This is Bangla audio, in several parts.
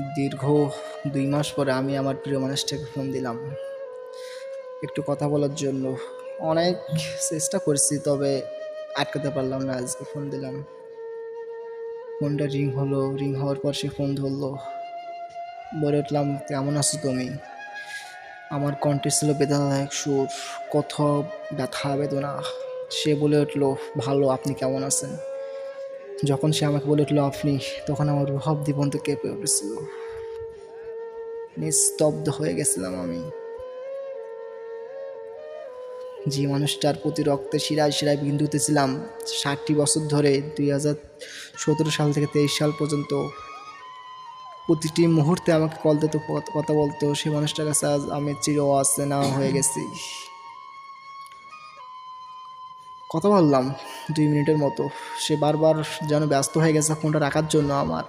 দীর্ঘ দুই মাস পরে আমি আমার প্রিয় মানুষটাকে ফোন দিলাম। একটু কথা বলার জন্য। অনেক চেষ্টা করছি, তবে আটকাতে পারলাম না, আজকে ফোন দিলাম। ফোনটা রিং হলো। রিং হওয়ার পর সে ফোন ধরলো। বলে উঠলাম, কেমন আছো তুমি? আমার কণ্ঠে ছিল বেদনাদায়ক সুর। কত ব্যথা, বেদনা। সে বলে উঠল, ভালো, আপনি কেমন আছেন? যখন সে আমাকে বলে উঠল আপনি তখন আমার ভাব দিবন্ত কেঁপে উঠেছিল। নিস্তব্ধ হয়ে গেছিলাম আমি। যে মানুষটার প্রতি রক্তে শিরায় শিরায় বিন্দুতে ছিলাম ষাটটি বছর ধরে, দুই হাজার সতেরো সাল থেকে তেইশ সাল পর্যন্ত, প্রতিটি মুহূর্তে আমাকে কল দিত, কথা বলতো সেই মানুষটার কাছে আজ আমি চির অচেনা হয়ে গেছি। কথা বললাম দুই মিনিটের মতো। সে বারবার যেন ব্যস্ত হয়ে গেছে ফোনটা রাখার জন্য আমার।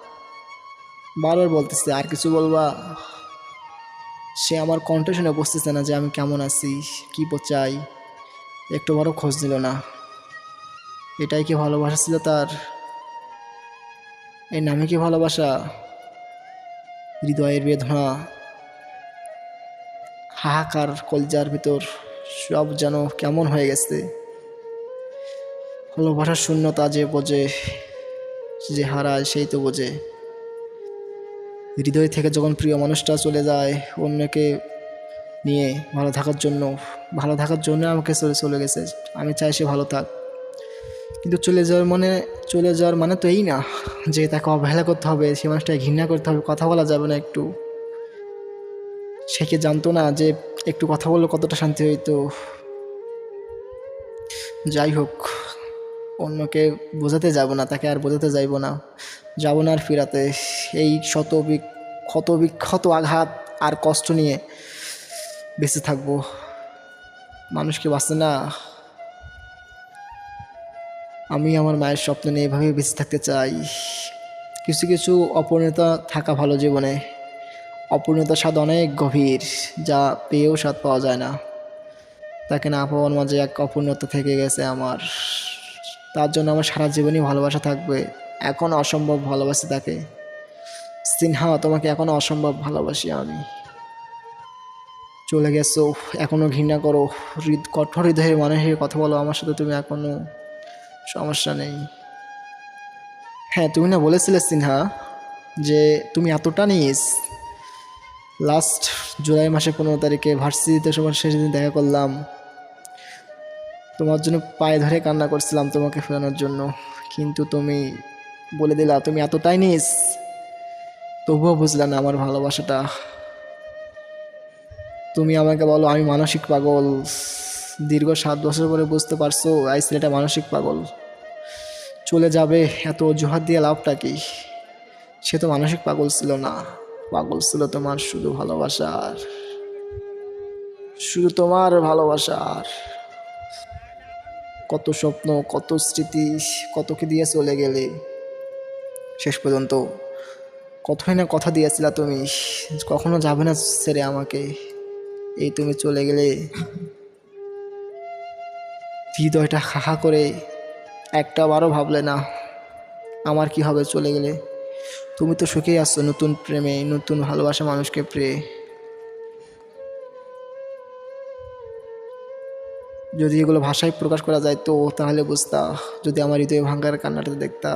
বারবার বলতেছে, আর কিছু বলবা? সে আমার কণ্ঠ শুনে বসতেছে না যে আমি কেমন আছি, কী চাই। একটু বড় খোঁজ নিল না। এটাই কি ভালোবাসা ছিল তার? এই নামে কি ভালোবাসা? হৃদয়ের বেদনা। হাহাকার কলজার ভিতর সব যেন কেমন হয়ে গেছে। ভালোবাসার শূন্যতা যে বোঝে, যে হারায় সেই তো বোঝে। হৃদয় থেকে যখন প্রিয় মানুষটা চলে যায় অন্যকে নিয়ে ভালো থাকার জন্য, ভালো থাকার জন্য আমাকে চলে চলে গেছে, আমি চাই সে ভালো থাক। কিন্তু চলে যাওয়ার মানে চলে যাওয়ার মানে তো এই না যে তাকে অবহেলা করতে হবে, সে মানুষটাকে ঘৃণা করতে হবে, কথা বলা যাবে না একটু। সে কি জানতো না যে একটু কথা বললে কতটা শান্তি হইতো? যাই হোক অন্যকে বোঝাতে যাব না, তাকে আর বোঝাতে যাইব না। যাব না আর ফিরাতে। এই শত ক্ষত বিক্ষত আঘাত আর কষ্ট নিয়ে বেঁচে থাকব। মানুষকে বাঁচে না। আমি আমার মায়ের স্বপ্ন নিয়ে এভাবে বেঁচে থাকতে চাই। কিছু কিছু অপূর্ণতা থাকা ভালো জীবনে। অপূর্ণতার স্বাদ অনেক গভীর, যা পেয়েও স্বাদ পাওয়া যায় না। তাকে না পাওয়ার মাঝে এক অপূর্ণতা থেকে গেছে আমার। তার জন্য আমার সারা জীবনই ভালোবাসা থাকবে। এখন অসম্ভব ভালোবাসি তাকে। সিনহা, তোমাকে এখনও অসম্ভব ভালোবাসি আমি। চলে গেছো এখনও ঘৃণা করো। হৃদ, কঠোর হৃদয়ের মানুষের কথা বলো আমার সাথে, তুমি এখনও সমস্যা নেই। হ্যাঁ তুমি না বলেছিলে সিনহা, যে তুমি এতটা নিস। লাস্ট জুলাই মাসে পনেরো তারিখে ভার্সিটিতে সবার শেষ দিন দেখা করলাম। তোমার জন্য পায়ে ধরে কান্না করছিলাম তোমাকে ফেরানোর জন্য। কিন্তু তুমি বলে দিলা, তুমি এতটাই নিস, তবুও বুঝলা না আমার ভালোবাসাটা। তুমি আমাকে বলো, আমি মানসিক পাগল। দীর্ঘ সাত বছর পরে বুঝতে পারছ, এই ছেলেটা মানসিক পাগল। চলে যাবে, এত অজুহাত দিয়ে লাভটা কি? সে তো মানসিক পাগল ছিল না। পাগল ছিল তোমার শুধু ভালোবাসার, শুধু তোমার ভালোবাসার। কত স্বপ্ন, কত স্মৃতি কত কি দিয়ে চলে গেলে? শেষ পর্যন্ত কতই না কথা দিয়েছিলা তুমি? কখনো যাবে না ছেড়ে আমাকে। এই তুমি চলে গেলে। হৃদয়টা খাখা করে একটা বারও ভাবলে না আমার কি হবে চলে গেলে? তুমি তো সুখেই আসছো নতুন প্রেমে, নতুন ভালোবাসা মানুষকে প্রে যদি এগুলো ভাষায় প্রকাশ করা যায় তো তাহলে বুঝতা, যদি আমার হৃদয় ভাঙ্গার কান্নাটা দেখতা।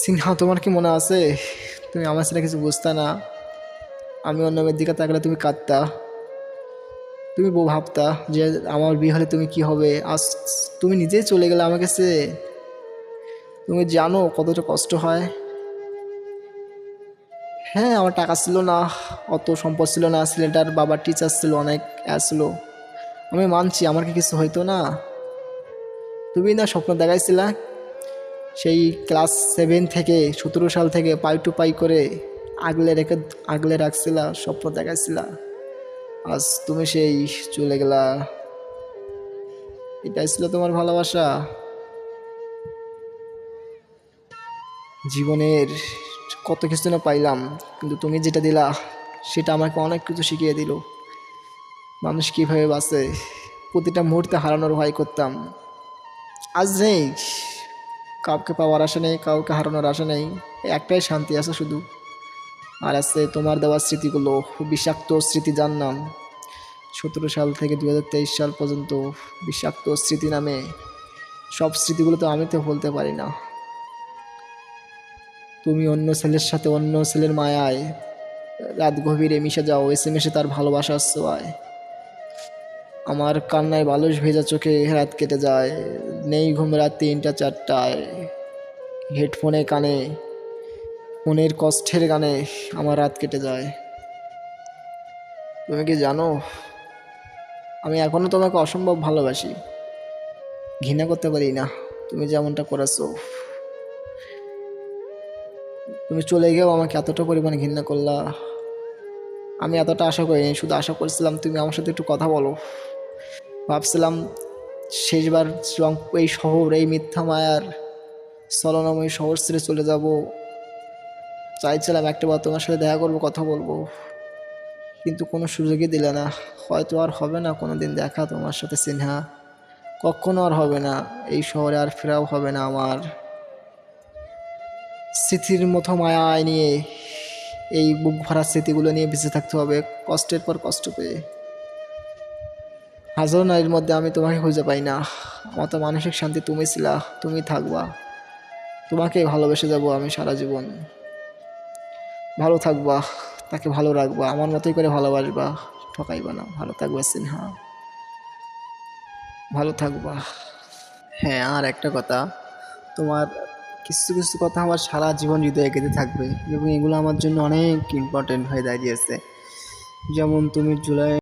সিনহা, তোমার কি মনে আছে? তুমি আমার সেটা কিছু বুঝতা না। আমি অন্য মেয়ের দিকে তাকালে তুমি কাঁদতা। তুমি বউ ভাবতা যে আমার বিয়ে হলে তুমি কি হবে? আজ তুমি নিজেই চলে গেলে আমার কাছে তুমি জানো কতটা কষ্ট হয়। হ্যাঁ আমার টাকা ছিল না, অত সম্পদ ছিল না, ছেলেটার বাবার টিচার ছিল, অনেক ছিল। আমি মানছি, আমার কি কিছু হইতো না? তুমি না স্বপ্ন দেখাইছিলা, সেই ক্লাস সেভেন থেকে সতেরো সাল থেকে পাই টু পাই করে আগলে রেখে, আগলে রাখছিলা, স্বপ্ন দেখাইছিলা। আজ তুমি সেই চলে গেলা। এটাই ছিল তোমার ভালোবাসা। জীবনের কত কিছু না পাইলাম, কিন্তু তুমি যেটা দিলা, সেটা আমাকে অনেক কিছু শিখিয়ে দিল। মানুষ কীভাবে বাঁচে? প্রতিটা মুহূর্তে হারানোর ভয় করতাম। আজ নেই। কাউকে পাওয়ার আশা নেই, কাউকে হারানোর আশা নেই। একটাই শান্তি আছে শুধু। আর আছে তোমার দেওয়ার স্মৃতিগুলো, বিষাক্ত স্মৃতি যার নাম সতেরো সাল থেকে দু হাজার তেইশ সাল পর্যন্ত বিষাক্ত স্মৃতি নামে সব স্মৃতিগুলো তো আমি তো বলতে পারি না। তুমি অন্য ছেলের সাথে অন্য ছেলের মায়ায় রাত গভীরে মিশে যাও, এসে মেশে তার ভালোবাসার ছোঁয়ায় আমার কান্নায় বালুস ভেজা চোখে রাত কেটে যায়। নেই ঘুম রাত তিনটা, চারটায়। হেডফোনে কানে, মনের কষ্টের গানে আমার রাত কেটে যায়। তুমি কি জানো, আমি এখনও তোমাকে অসম্ভব ভালোবাসি। ঘৃণা করতে পারি না, তুমি যেমনটা করেছ। তুমি চলে গিয়েও আমাকে এতটা পরিমাণে ঘৃণা করলা। আমি এতটা আশা করিনি, শুধু আশা করছিলাম তুমি আমার সাথে একটু কথা বলো। ভাবছিলাম শেষবার এই শহর, এই মিথ্যা মায়ার চলনাময় শহর ছেড়ে চলে যাব। চাইছিলাম একটা বার তোমার সাথে দেখা করব, কথা বলব। কিন্তু কোনো সুযোগই দিলে না। হয়তো আর হবে না কোনো দিন দেখা তোমার সাথে, সিনহা। কখনো আর হবে না। এই শহরে আর ফেরাও হবে না আমার। স্মৃতির মতো মায়ায় নিয়ে এই বুক ভরা স্মৃতিগুলো নিয়ে বেঁচে থাকতে হবে কষ্টের পর কষ্ট পেয়ে। হাজারো নারীর মধ্যে আমি তোমাকে খুঁজে পাই না। আমার তো মানসিক শান্তি তুমি ছিলা, তুমি থাকবা। তোমাকে ভালোবেসে যাব আমি সারা জীবন। ভালো থাকবা, তাকে ভালো রাখবা, আমার মতোই করে ভালোবাসবা, ঠকাইবা না। ভালো থাকবা, সিনহা। ভালো থাকবা। হ্যাঁ আর একটা কথা, তোমার কিছু কিছু কথা আমার সারা জীবন হৃদয়ে গেঁথে থাকবে এবং এগুলো আমার জন্য অনেক ইম্পর্টেন্ট হয়ে দাঁড়িয়েছে। যেমন তুমি জুলাই